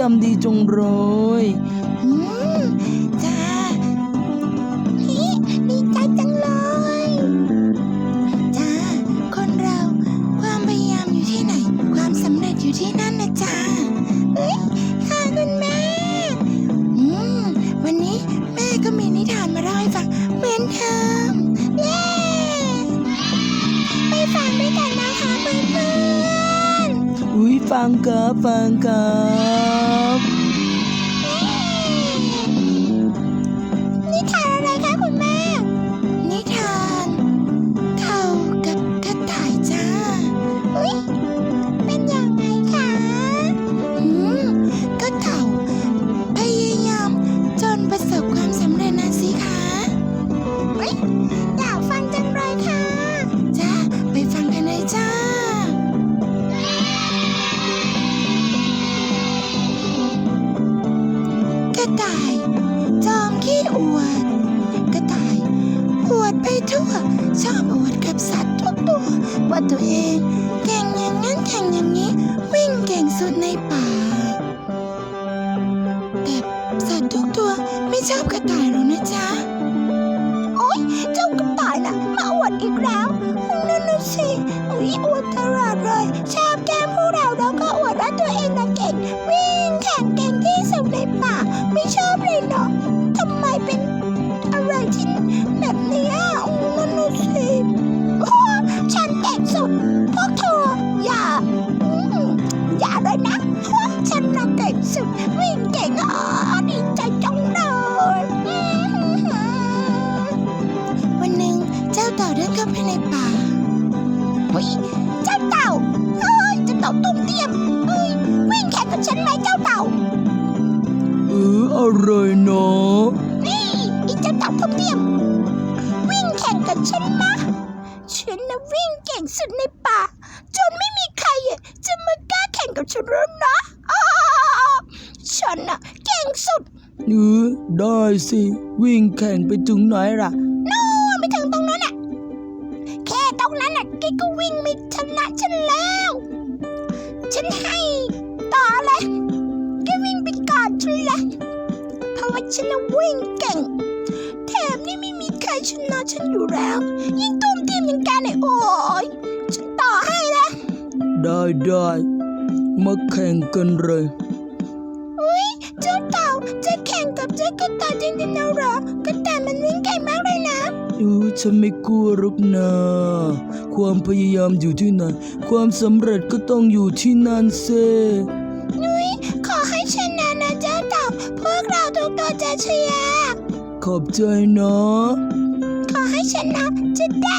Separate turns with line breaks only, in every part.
จำดีจง
โรย ๆ
อุ้ยฟั
ทั่ว ชอบอวดกับสัตว์ทุกตัว ว่าตัวเองเก่งอย่างนั้นเก่งอย่างนี้ วิ่งเก่งสุดในป่า แต่สัตว์ทุกตัวไม่ชอบกระต่ายหรอกนะจ๊ะ โอ๊ย เจ้ากระต่ายน่ะ มาอวดอีกแล้วนั่นน่ะสิอุ๊ยอวดอะไร นนะวิ่งเก่งสุดในป่า จนไม่มีใครอะจะมากล้าแข่งกับฉันแล้วนะอ้าฉันน่ะเก่งสุด
เออได้สิ วิ่งแข่งไปถึงไหนล่ะ
นู่นไปถึงตรงนั้นน่ะ แค่ตรงนั้นน่ะแกก็วิ่งไม่ชนะฉันแล้ว ฉันให้ต่อเลยแกวิ่งไปก่อนฉันเลยเพราะว่าฉันน่ะวิ่งเก่ง แถมนี่ไม่มี ใครชนะฉันอยู่แล้ว ยิ่งตุ้มเตียมอย่างแกเนี่ยโอ้ยฉันต่อให้ละ
ได้ได้มาแข่งกันเลย
อุ้ยเจ้าเต่าจะแข่งกับเจ้ากระต่ายจริงๆนะเหรอกระต่ายมันวิ่งเก่งมากเลยนะ
เออฉันไม่กลัวหรอกนะความพยายามอยู่ที่ไหน ความสำเร็จก็ต้องอยู่ที่นั่นเซ
นุ้ยขอให้ชนะนะเจ้าเต่าพวกเราทุกตัวจะเชียร์
ขอบใจนะ
ข อให้ชนะจะได้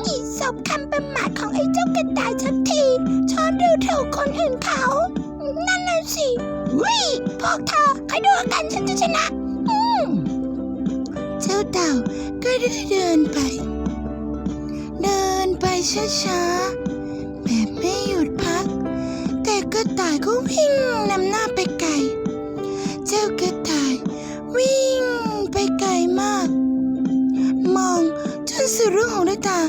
หนีสบคำประมาทของไอ้เจ้ากระต่ายสักทีชอบดูถูกคนอื่นเขา นั่นน่ะสิวิพวกเธอใครดูกันฉันจะชนะ อืมเจ้าเต่าก็ได้เดินไป เดินไปช้าๆแบบไม่หยุดพัก แต่กระต่ายก็วิ่งนำหน้าไปไกล เจ้ากระต่าย ด้วยตา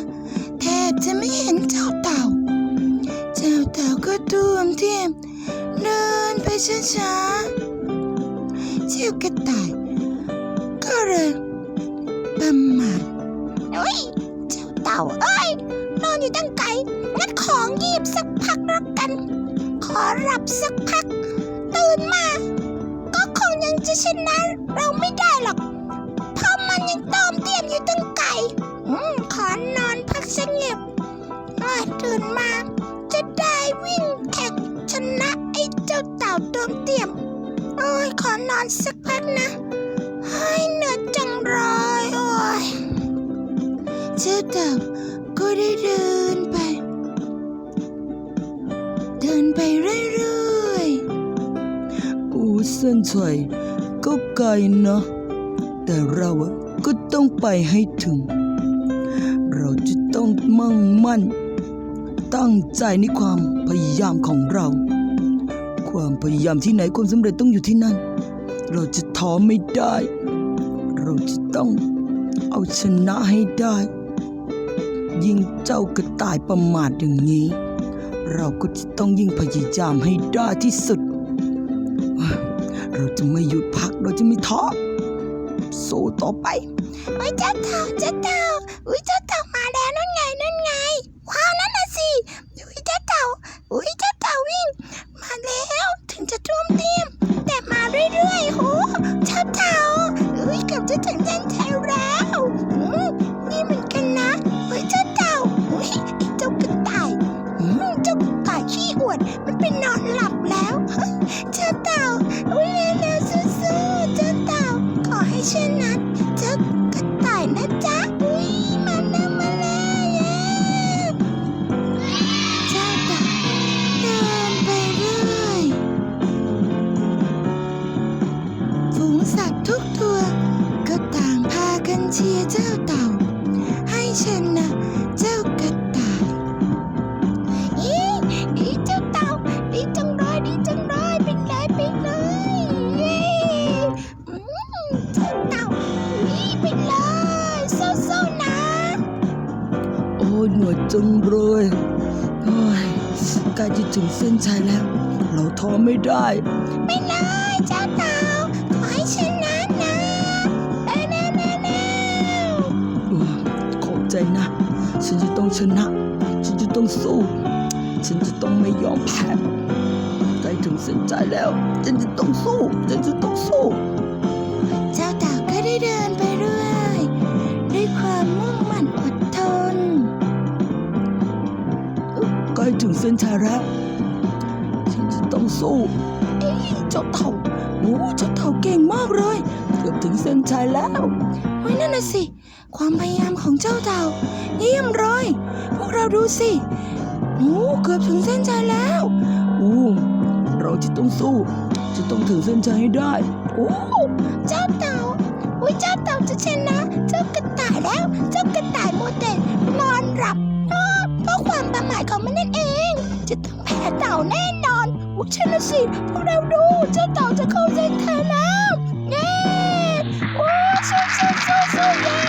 แทบจะไม่เห็นเจ้าเต่า เจ้าเต่าก็ตัวมเทียมเดินไปช้าๆเจ้ากระต่าย ก็เลยประมาทเฮ้ยเจ้าเต่าเอ้ยนอนอยู่ตั้งไกลงั้นของยีบสักพักแล้วกัน ขอหลับสักพัก ตื่นมา ก็คงยังจะชนะเราไม่ได้หรอก เต่าตอมเตียมโอ้ยขอนอนสักพักนะให้เหนื่อยจังเลยโอ้ยเจ้าเต่าก็ได้เดินไป เดินไปเรื่อยๆ
โอ้เส้นชัยก็ไกลนะแต่เราอะก็ต้องไปให้ถึง เราจะต้องมั่งมั่น ตั้งใจในความพยายามของเรา ความพยายามที่ไหนความสำเร็จต้องอยู่ที่นั่น เราจะท้อไม่ได้ เราจะต้องเอาชนะให้ได้ ยิ่งเจ้ากระต่ายประมาทอย่างนี้ เราก็จะต้องยิ่งพยายามให้ได้ที่สุด เราจะไม่หยุดพักเราจะไม่ท้อสู้ต่อไป
โอ้ยเจ้าเต่าเจ้าเต่าอุ้ยเจ้าเต่ามาแล้วนั่นไงนั่นไงว้าวนั่นน่ะสิอุ้ยเจ้าเต่าอุ้ยเจ้า นื่อยจังเลย
โอ้ยใกล้จะถึงเส้นชัยแล้ว เราท้อไม่ได้
ไปเลยเจ้าเต่าขอให้ชนะนะเร็วเร็วเร็วเร็ว
โอ้ยขอบใจนะ ฉันจะต้องชนะ ฉันจะต้องสู้ ฉันจะต้องไม่ยอมแพ้ใกล้ถึงเส้นชัยแล้ว ฉันจะต้องสู้ ฉันจะต้องสู้ ส้นชัยแล้วฉันจะต้องสู้เอ้ยเจ้าเต่าโอ้เจ้าเต่าเก่งมากเลยเกือบถึงเส้นชัยแล้ว
เฮ้ยนั่นน่ะสิ ความพยายามของเจ้าเต่าเยี่ยมเลยพวกเราดูสิโอ้เกือบถึงเส้นชัยแล้ว
โอ้เราจะต้องสู้ จะต้องถึงเส้นชัยให้ได้โอ้
เจ้าเต่าอุ้ยเจ้าเต่าจะชนะ เจ้ากระต่ายแล้ว เจ้ากระต่ายมัวแต่นอนหลับ แพ้เต่าแน่นอนอุ้ยใช่นะสิพวกเราดูเจ้าเต่าจะเข้าเส้นชัยแล้วเย้โอ้สู้สู้สู้สู้เย้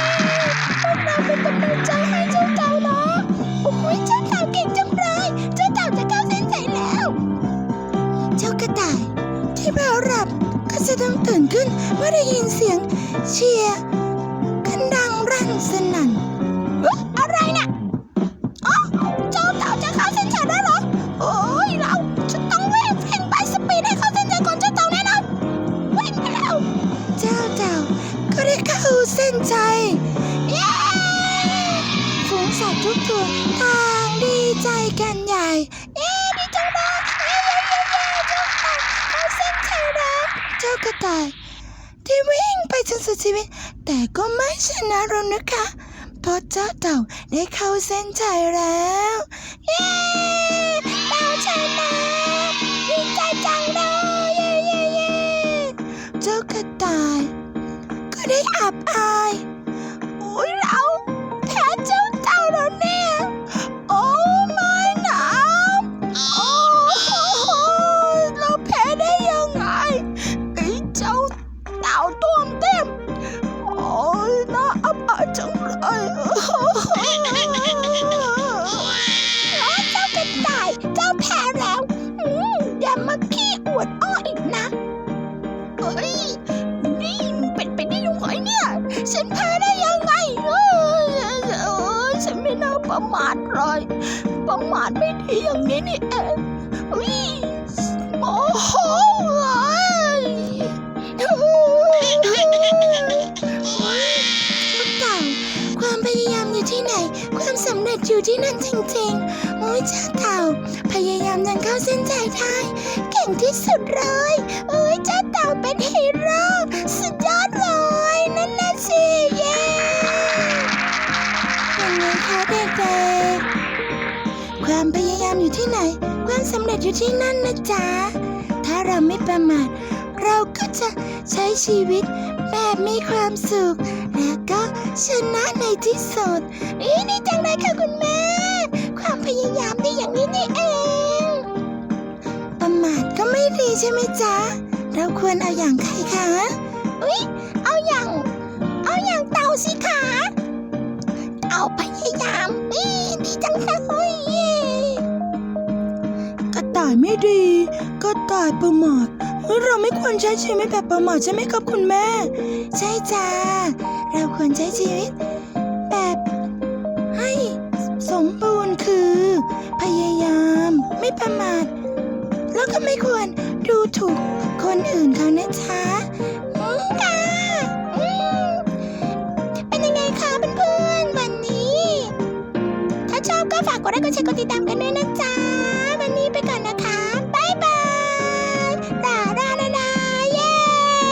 พวกเราเป็นกำลังใจให้เจ้าเต่านะโอ้ยเจ้าเต่าเก่งจังเลยเจ้าเต่าจะเข้าเส้นชัยแล้ว เจ้ากระต่าย ที่เผลอหลับก็จะต้องตื่นขึ้นเมื่อได้ยินเสียงเชียร์ ใจกันใหญ่เย้ดีจังเลยเย้เย้เย้เย้เจ้าเต่าเข้าเส้นชัยแล้วเจ้ากระต่าย ที่วิ่งไปจนสุดชีวิต แต่ก็ไม่ชนะเรานะคะเพราะเจ้าเต่าได้เข้าเส้นชัยแล้ว เย้ ระมาทเลยประมาทไม่ดีอย่างนี้นี่เองอุ้ยโอ้โหเอ้ยเต่าความพยายามอยู่ที่ไหน ความสำเร็จอยู่ที่นั่นจริงๆโอ้ยจ้าเต่า พยายามยังเข้าเส้นใจได้ เก่งที่สุดเลย เอ้ยจ้าเต่าเป็นฮีโร่สุดยอดเลย ความพยายามอยู่ที่ไหน ความสำเร็จอยู่ที่นั่นนะจ๊ะ ถ้าเราไม่ประมาท เราก็จะใช้ชีวิตแบบมีความสุข และก็ชนะในที่สุดนี่ดีจังเลยค่ะคุณแม่ ความพยายามดีอย่างนี้นี่เอง ประมาทก็ไม่ดีใช่ไหมจ๊ะ เราควรเอาอย่างใครคะ อุ๊ย เอาอย่าง เอาอย่างเต่าสิคะ
ดี ก็ตายประมาทเราไม่ควรใช้ชีวิตแบบประมาทใช่ไหมครับคุณแม่
ใช่จ้าเราควรใช้ชีวิต แบบให้สมบูรณ์คือ พยายามไม่ประมาท แล้วก็ไม่ควรดูถูกคนอื่นเขานะจ๊ะอืมค่ะอืมเป็นยังไงคะเพื่อนๆวันนี้ ถ้าชอบก็ฝากกดไลค์กดแชร์กดติดตามกันด้วยนะจ๊ะ